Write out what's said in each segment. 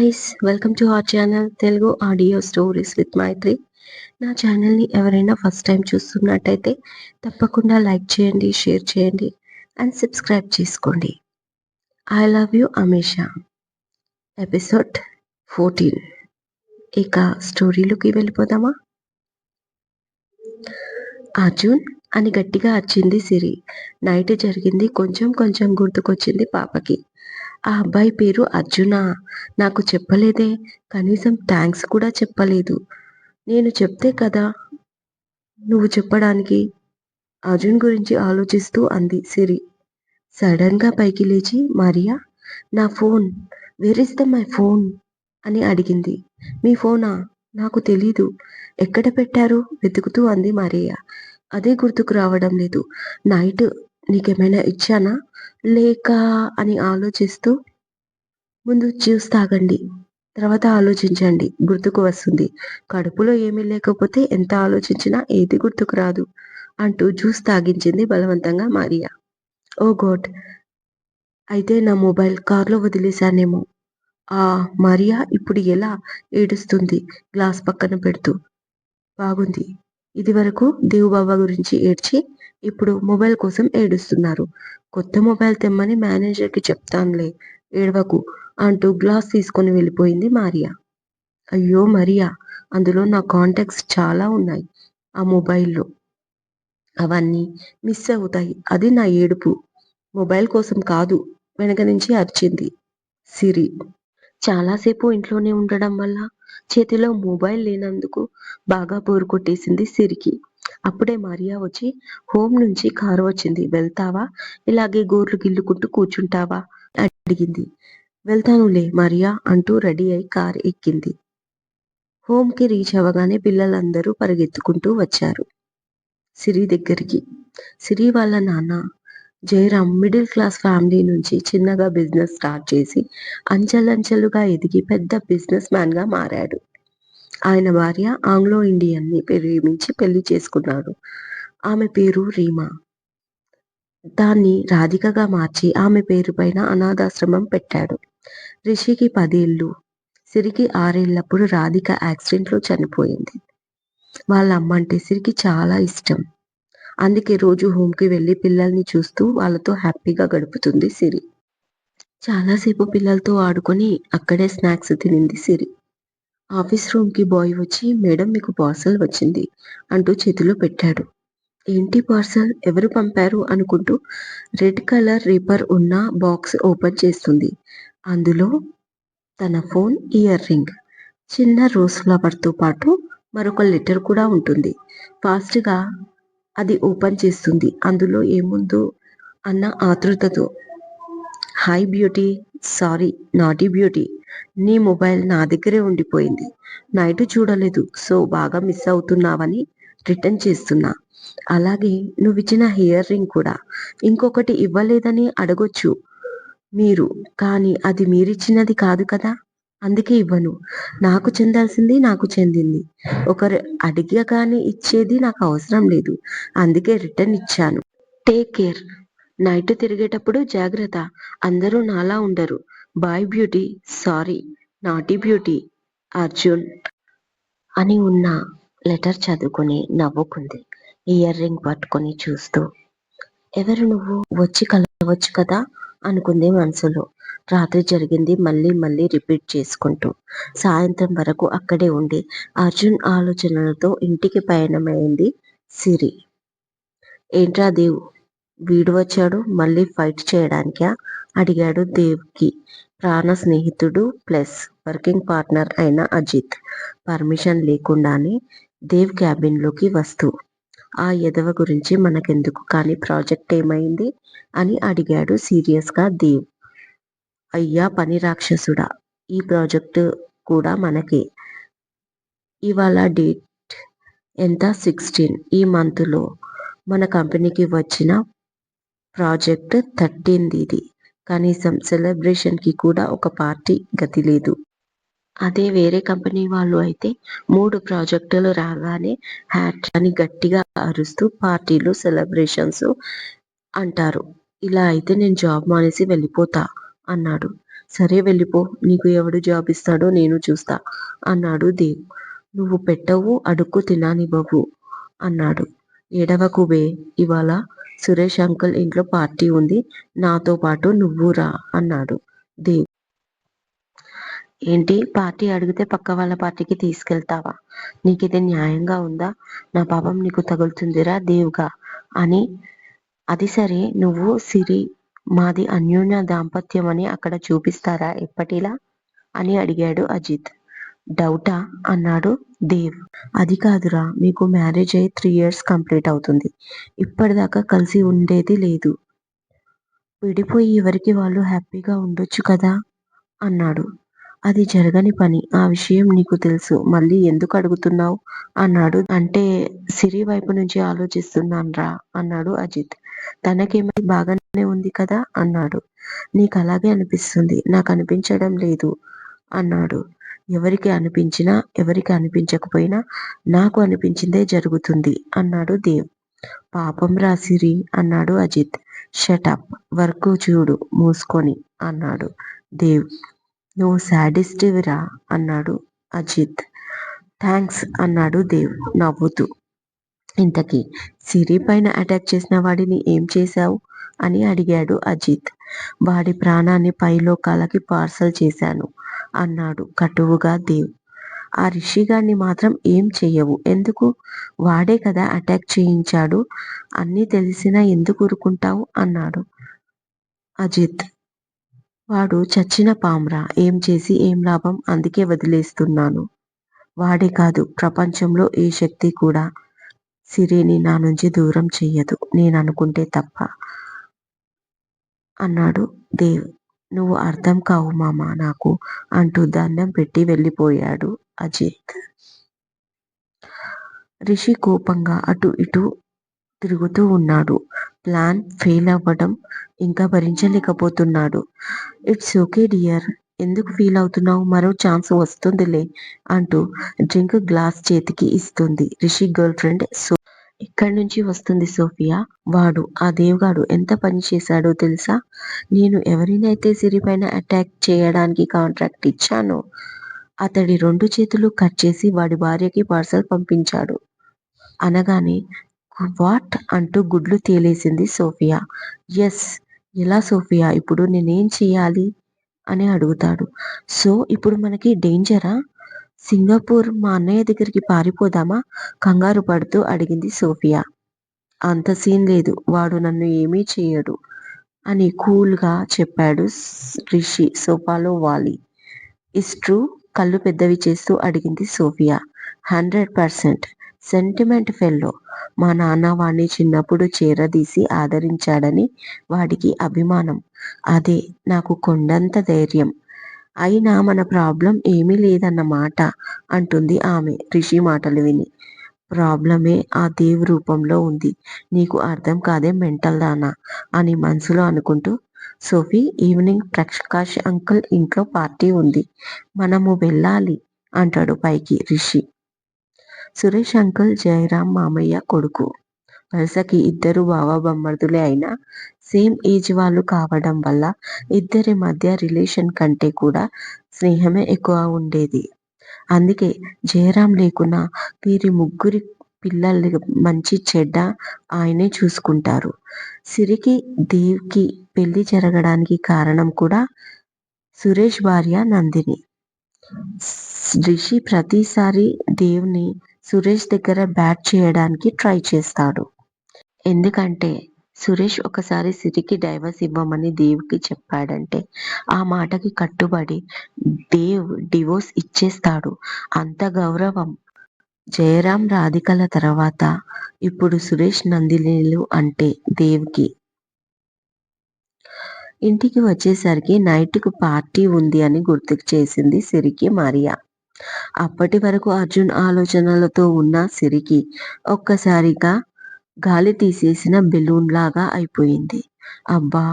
Guys welcome to our channel Telugu audio stories with Maithri నా ఛానల్ని ఎవరైనా first time చూస్తున్నట్టయితే తప్పకుండా లైక్ చేయండి షేర్ చేయండి అండ్ సబ్స్క్రైబ్ చేసుకోండి. I love you Ameesha episode fourteen ఇక స్టోరీలోకి వెళ్ళిపోదామా? అర్జున్ అని గట్టిగా వచ్చింది సిరి. నైట్ జరిగింది కొంచెం కొంచెం గుర్తుకొచ్చింది పాపకి. ఆ అబ్బాయి పేరు అర్జున. నాకు చెప్పలేదే. కనీసం థ్యాంక్స్ కూడా చెప్పలేదు. నేను చెప్తే కదా నువ్వు చెప్పడానికి అర్జున్ గురించి ఆలోచిస్తూ అంది సిరి. సడన్గా పైకి లేచి మరియా నా phone. Where is the my phone అని అడిగింది. మీ ఫోనా? నాకు తెలీదు. ఎక్కడ పెట్టారు? వెతుకుతూ అంది మరియా. అదే గుర్తుకు రావడం లేదు. నైట్ నీకేమైనా ఇచ్చానా? లేక అని ఆలోచిస్తూ ముందు జ్యూస్ తాగండి తర్వాత ఆలోచించండి. గుర్తుకు వస్తుంది. కడుపులో ఏమీ లేకపోతే ఎంత ఆలోచించినా ఏది గుర్తుకు రాదు అంటూ జ్యూస్ తాగించింది బలవంతంగా మారియా. ఓ గోడ్! అయితే నా మొబైల్ కార్లో వదిలేశానేమో. ఆ మరియా ఇప్పుడు ఎలా ఏడుస్తుంది? గ్లాస్ పక్కన పెడుతూ. బాగుంది. ఇది వరకు దేవుబాబా గురించి ఏడ్చి ఇప్పుడు మొబైల్ కోసం ఏడుస్తున్నారు. కొత్త మొబైల్ తెమ్మని మేనేజర్కి చెప్తానులే ఏడవకు అంటూ గ్లాస్ తీసుకొని వెళ్ళిపోయింది మారియా. అయ్యో మరియా అందులో నా కాంటాక్ట్స్ చాలా ఉన్నాయి ఆ మొబైల్లో. అవన్నీ మిస్ అవుతాయి అది నా ఏడుపు. మొబైల్ కోసం కాదు వెనక నుంచి అరిచింది సిరి. చాలాసేపు ఇంట్లోనే ఉండడం వల్ల చేతిలో మొబైల్ లేనందుకు బాగా బోరు కొట్టేసింది సిరికి. అప్పుడే మరియా వచ్చి హోమ్ నుంచి కారు వచ్చింది వెళ్తావా? ఇలాగే గోర్లు గిల్లుకుంటూ కూర్చుంటావా? అడిగింది. వెళ్తానులే మరియా అంటూ రెడీ అయి కారు ఎక్కింది. హోమ్కి రీచ్ అవ్వగానే పిల్లలందరూ పరిగెత్తుకుంటూ వచ్చారు. సిరి దగ్గరికి సిరి వాళ్ళ నాన్న జయరామ్ మిడిల్ క్లాస్ ఫ్యామిలీ నుంచి చిన్నగా బిజినెస్ స్టార్ట్ చేసి అంచెలంచెలుగా ఎదిగి పెద్ద బిజినెస్ మ్యాన్గా మారాడు. ఆయన భార్య ఆంగ్లో ఇండియన్ని ప్రేమించి పెళ్ళి చేసుకున్నాడు ఆమె పేరు రీమా. దాన్ని రాధికగా మార్చి ఆమె పేరు పైన అనాథాశ్రమం పెట్టాడు. రిషికి పదేళ్ళు సిరికి ఆరేళ్ళప్పుడు రాధిక యాక్సిడెంట్లో చనిపోయింది. వాళ్ళ అమ్మ అంటే సిరికి చాలా ఇష్టం. అందుకే రోజు హోమ్కి వెళ్ళి పిల్లల్ని చూస్తూ వాళ్ళతో హ్యాపీగా గడుపుతుంది సిరి. చాలాసేపు పిల్లలతో ఆడుకొని అక్కడే స్నాక్స్ తినింది సిరి. ఆఫీస్ రూమ్కి బాయ్ వచ్చి మేడం మీకు పార్సల్ వచ్చింది అంటూ చేతిలో పెట్టాడు. ఏంటి పార్సల్? ఎవరు పంపారు? అనుకుంటూ రెడ్ కలర్ రీపర్ ఉన్న బాక్స్ ఓపెన్ చేస్తుంది. అందులో తన ఫోన్ ఇయర్ రింగ్. చిన్న రోజ్ ఫ్లవర్తో పాటు మరొక లెటర్ కూడా ఉంటుంది. ఫాస్ట్గా అది ఓపెన్ చేస్తుంది. అందులో ఏముందో అన్న ఆతృతతో hi beauty sorry naughty beauty నీ మొబైల్ నా దగ్గరే ఉండిపోయింది. నైట్ చూడలేదు సో బాగా మిస్ అవుతున్నావని రిటర్న్ చేస్తున్నా. అలాగే నువ్వు ఇచ్చిన హియర్ రింగ్ కూడా. ఇంకొకటి ఇవ్వలేదని అడగొచ్చు మీరు కానీ అది మీరిచ్చినది కాదు కదా? అందుకే ఇవ్వను. నాకు చెందాల్సింది నాకు చెందింది. ఒకరు అడిగగానే ఇచ్చేది నాకు అవసరం లేదు. అందుకే రిటర్న్ ఇచ్చాను. టేక్ కేర్ నైట్ తిరిగేటప్పుడు జాగ్రత్త. అందరూ నాలా ఉండరు. Bye beauty sorry naughty beauty Arjun అని ఉన్న లెటర్ చదువుకొని నవ్వుకుంది. ఇయర్ రింగ్ పట్టుకొని చూస్తూ. ఎవరు నువ్వు? వచ్చి కలవచ్చు కదా? అనుకుంది మనసులో. రాత్రి జరిగింది. మళ్ళీ మళ్ళీ రిపీట్ చేసుకుంటూ. సాయంత్రం వరకు అక్కడే ఉండి అర్జున్ ఆలోచనలతో ఇంటికి పయనమైంది సిరి. ఏంట్రా దేవ్ వీడు వచ్చాడు? మళ్ళీ ఫైట్ చేయడానికా? అడిగాడు దేవ్కి. ప్రాణ స్నేహితుడు ప్లస్ వర్కింగ్ పార్ట్నర్ అయిన అజిత్. పర్మిషన్ లేకుండానే దేవ్ క్యాబిన్లోకి వస్తూ ఆ ఎదవ గురించి మనకెందుకు? కానీ ప్రాజెక్ట్ ఏమైంది? అని అడిగాడు సీరియస్గా దేవ్. అయ్యా పని రాక్షసుడా ఈ ప్రాజెక్టు కూడా మనకే. ఇవాళ డేట్ ఎంత? సిక్స్టీన్. ఈ మంత్లో మన కంపెనీకి వచ్చిన ప్రాజెక్ట్ థర్టీన్ది కనీసం సెలబ్రేషన్కి కూడా ఒక పార్టీ గతి లేదు. అదే వేరే కంపెనీ వాళ్ళు అయితే మూడు ప్రాజెక్టులు రాగానే హ్యాట్ అని గట్టిగా అరుస్తూ పార్టీలు సెలబ్రేషన్స్ అంటారు. ఇలా అయితే నేను జాబ్ మానేసి వెళ్ళిపోతా. అన్నాడు. సరే వెళ్ళిపో నీకు ఎవడు జాబ్ ఇస్తాడో నేను చూస్తా అన్నాడు దేవ్. నువ్వు పెట్టవు అడుక్కు తినానివ్వవు అన్నాడు. ఏడవ బే ఇవాళ సురేష్ అంకుల్ ఇంట్లో పార్టీ ఉంది నాతో పాటు నువ్వు రా అన్నాడు దేవ్. ఏంటి పార్టీ అడిగితే పక్క వాళ్ళ పార్టీకి తీసుకెళ్తావా? నీకిది న్యాయంగా ఉందా? నా పాపం నీకు తగులుతుందిరా దేవుగా అని. అది సరే నువ్వు సిరి మాది అన్యోన్య దాంపత్యం అని అక్కడ చూపిస్తారా ఎప్పటిలా? అని అడిగాడు అజిత్. డౌటా? అన్నాడు దేవ్. అది కాదురా మీకు మ్యారేజ్ అయ్యి త్రీ ఇయర్స్ కంప్లీట్ అవుతుంది. ఇప్పటిదాకా కలిసి ఉండేది లేదు. విడిపోయి ఎవరికి వాళ్ళు హ్యాపీగా ఉండొచ్చు కదా? అన్నాడు. అది జరగని పని. ఆ విషయం నీకు తెలుసు. మళ్ళీ ఎందుకు అడుగుతున్నావు? అన్నాడు. అంటే సిరి వైపు నుంచి ఆలోచిస్తున్నాన్రా అన్నాడు అజిత్. తనకేమీ బాగానే ఉంది కదా అన్నాడు. నీకు అలాగే అనిపిస్తుంది. నాకు అనిపించడం లేదు అన్నాడు. ఎవరికి అనిపించినా ఎవరికి అనిపించకపోయినా నాకు అనిపించిందే జరుగుతుంది అన్నాడు దేవ్. పాపం రా సిరి అన్నాడు అజిత్. షటప్ వర్క్ చూడు మూసుకొని అన్నాడు దేవ్. నువ్వు శాడిస్టివిరా అన్నాడు అజిత్. థ్యాంక్స్ అన్నాడు దేవ్ నవ్వుతూ. ఇంతకీ సిరి పైన అటాక్ చేసిన వాడిని ఏం చేశావు? అని అడిగాడు అజిత్. వాడి ప్రాణాన్ని పైలోకాలకి పార్సల్ చేశాను అన్నాడు కటువుగా దేవ్. ఆ రిషిగాడిని మాత్రం ఏం చెయ్యవు. ఎందుకు? వాడే కదా అటాక్ చేయించాడు. అన్నీ తెలిసినా ఎందుకు ఊరుకుంటావు? అన్నాడు అజిత్. వాడు చచ్చిన పామ్రా. ఏం చేసి ఏం లాభం? అందుకే వదిలేస్తున్నాను. వాడే కాదు ప్రపంచంలో ఏ శక్తి కూడా సిరిని నా నుంచి దూరం చెయ్యదు. నేను అనుకుంటే తప్ప. అన్నాడు దేవ్. నువ్వు అర్థం కావు మామ నాకు అంటూ దండం పెట్టి వెళ్ళిపోయాడు అజిత్. రిషి కోపంగా అటు ఇటు తిరుగుతూ ఉన్నాడు. ప్లాన్ ఫెయిల్ అవ్వడం ఇంకా భరించలేకపోతున్నాడు. It's okay dear. ఎందుకు ఫీల్ అవుతున్నావు? మరో ఛాన్స్ వస్తుందిలే అంటూ డ్రింక్ గ్లాస్ చేతికి ఇస్తుంది రిషి గర్ల్ ఫ్రెండ్ ఎక్కడి నుంచి వస్తుంది సోఫియా? వాడు ఆ దేవుగాడు ఎంత పని చేశాడో తెలుసా? నేను ఎవరినైతే సిరిపైన అటాక్ చేయడానికి కాంట్రాక్ట్ ఇచ్చానో అతడి రెండు చేతులు కట్ చేసి వాడి భార్యకి పార్సల్ పంపించాడు. అనగానే వాట్? అంటూ గుడ్లు తేలేసింది సోఫియా. ఎస్ ఎలా సోఫియా? ఇప్పుడు నేనేం చేయాలి? అని అడుగుతాడు. సో ఇప్పుడు మనకి డేంజరా? సింగపూర్ మా అన్నయ్య దగ్గరికి పారిపోదామా? కంగారు పడుతూ అడిగింది సోఫియా. అంత సీన్ లేదు వాడు నన్ను ఏమీ చేయడు అని కూల్గా చెప్పాడు రిషి సోఫాలో వాలి. ఇస్ట్రూ కళ్ళు పెద్దవి చేస్తూ అడిగింది Sophia. Hundred percent. Sentiment fellow. మా నాన్న వాణ్ణి చిన్నప్పుడు చేరదీసి ఆదరించాడని వాడికి అభిమానం. అదే నాకు కొండంత ధైర్యం. అయినా మన ప్రాబ్లం ఏమీ లేదన్నమాట అంటుంది ఆమె రిషి మాటలు విని. ప్రాబ్లమే ఆ దేవ్ రూపంలో ఉంది. నీకు అర్థం కాదే మెంటల్ దానా అని మనసులో అనుకుంటూ. సోఫీ ఈవినింగ్ ప్రకాష్ అంకుల్ ఇంట్లో పార్టీ ఉంది. మనము వెళ్ళాలి అంటాడు పైకి రిషి. సురేష్ అంకుల్ జయరాం మామయ్య కొడుకు. వరుసకి ఇద్దరు బావబామ్మర్దులే అయినా సేమ్ ఏజ్ వాళ్ళు కావడం వల్ల ఇద్దరి మధ్య రిలేషన్ కంటే కూడా స్నేహమే ఎక్కువ ఉండేది. అందుకే జయరాం లేకున్నా వీరి ముగ్గురి పిల్లల్ని మంచి చెడ్డ ఆయనే చూసుకుంటారు. సిరికి దేవ్కి పెళ్ళి జరగడానికి కారణం కూడా సురేష్ భార్య నందిని. రిషి ప్రతిసారి దేవ్ని సురేష్ దగ్గర బ్యాట్ చేయడానికి ట్రై చేస్తాడు. ఎందుకంటే సురేష్ ఒకసారి సిరికి డైవర్స్ ఇవ్వమని దేవ్కి చెప్పాడంటే ఆ మాటకి కట్టుబడి దేవ్ డివోర్స్ ఇచ్చేస్తాడు. అంత గౌరవం. జయరాం రాధికల తర్వాత ఇప్పుడు సురేష్ నందినిలు అంటే దేవ్కి. ఇంటికి వచ్చేసరికి నైట్కు పార్టీ ఉంది అని గుర్తుకు చేసింది సిరికి మరియా. అప్పటి వరకు అర్జున్ ఆలోచనలతో ఉన్న సిరికి ఒక్కసారిగా గాలి తీసేసిన బెలూన్ లాగా అయిపోయింది. అబ్బా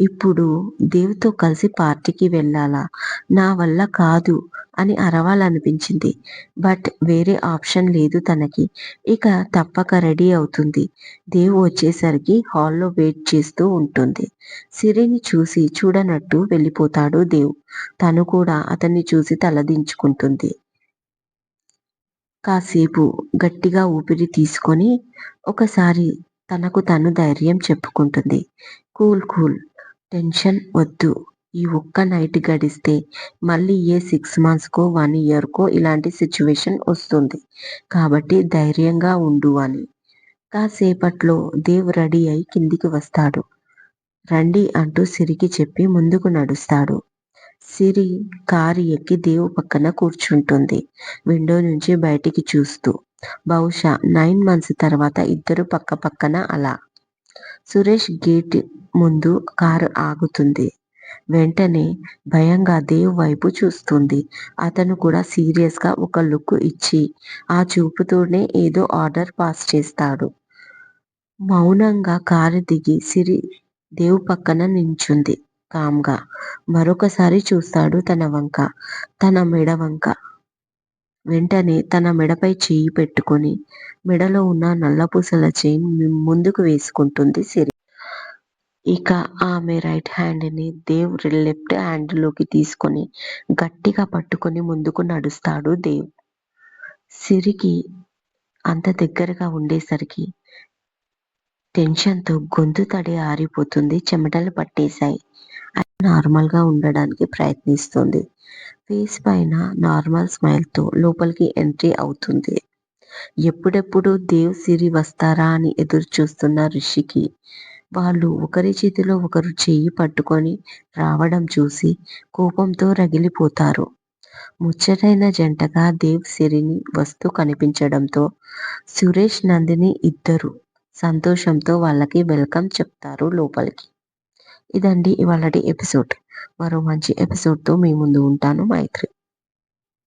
ఇప్పుడు దేవ్తో కలిసి పార్టీకి వెళ్ళాలా? నా వల్ల కాదు అని అరవాలనిపించింది. బట్ వేరే ఆప్షన్ లేదు తనకి. ఇక తప్పక రెడీ అవుతుంది. దేవ్ వచ్చేసరికి హాల్లో వెయిట్ చేస్తూ ఉంటుంది. సిరిని చూసి చూడనట్టు వెళ్ళిపోతాడు దేవ్. తను కూడా అతన్ని చూసి తలదించుకుంటుంది. కాసేపు గట్టిగా ఊపిరి తీసుకొని ఒకసారి తనకు తను ధైర్యం చెప్పుకుంటుంది. Cool cool. టెన్షన్ వద్దు. ఈ ఒక్క నైట్ గడిస్తే మళ్ళీ ఏ సిక్స్ మంత్స్కో వన్ ఇయర్కో ఇలాంటి సిచ్యువేషన్ వస్తుంది. కాబట్టి ధైర్యంగా ఉండు అని. కాసేపట్లో దేవ్ రెడీ అయి కిందికి వస్తాడు. రండి అంటూ సిరికి చెప్పి ముందుకు నడుస్తాడు. సిరి కారు ఎక్కి దేవు పక్కన కూర్చుంటుంది. విండో నుంచి బయటికి చూస్తూ బహుశా నైన్ మంత్స్ తర్వాత ఇద్దరు పక్క పక్కన అలా. సురేష్ గేట్ ముందు కారు ఆగుతుంది. వెంటనే భయంగా దేవ్ వైపు చూస్తుంది. అతను కూడా సీరియస్గా ఒక లుక్ ఇచ్చి ఆ చూపుతోనే ఏదో ఆర్డర్ పాస్ చేస్తాడు. మౌనంగా కారు దిగి సిరి దేవ్ పక్కన నించుంది. కామ్గా మరొకసారి చూస్తాడు తన వంక. తన మెడ వంక. వెంటనే తన మెడపై చేయి పెట్టుకొని మెడలో ఉన్న నల్లపూసల చైన్ ముందుకు వేసుకుంటుంది సిరి. ఇక ఆమె రైట్ హ్యాండ్ని దేవ్ లెఫ్ట్ హ్యాండ్లోకి తీసుకొని గట్టిగా పట్టుకొని ముందుకు నడుస్తాడు దేవ్. సిరికి అంత దగ్గరగా ఉండేసరికి టెన్షన్తో గొంతు తడి ఆరిపోతుంది చెమటలు పట్టేశాయి. నార్మల్గా ఉండడానికి ప్రయత్నిస్తుంది. ఫేస్ పైన నార్మల్ స్మైల్తో లోపలికి ఎంట్రీ అవుతుంది. ఎప్పుడెప్పుడు దేవ్ సిరి వస్తారా అని ఎదురు చూస్తున్న రిషికి వాళ్ళు ఒకరి చేతిలో ఒకరు చెయ్యి పట్టుకొని రావడం చూసి కోపంతో రగిలిపోతారు. ముచ్చటైన జంటగా దేవ్ సిరిని వస్తూ కనిపించడంతో సురేష్ నందిని ఇద్దరు సంతోషంతో వాళ్ళకి వెల్కమ్ చెప్తారు లోపలికి. ఇదండి ఇవాళ ఎపిసోడ్. మరో మంచి ఎపిసోడ్తో మీ ముందు ఉంటాను. మైత్రి.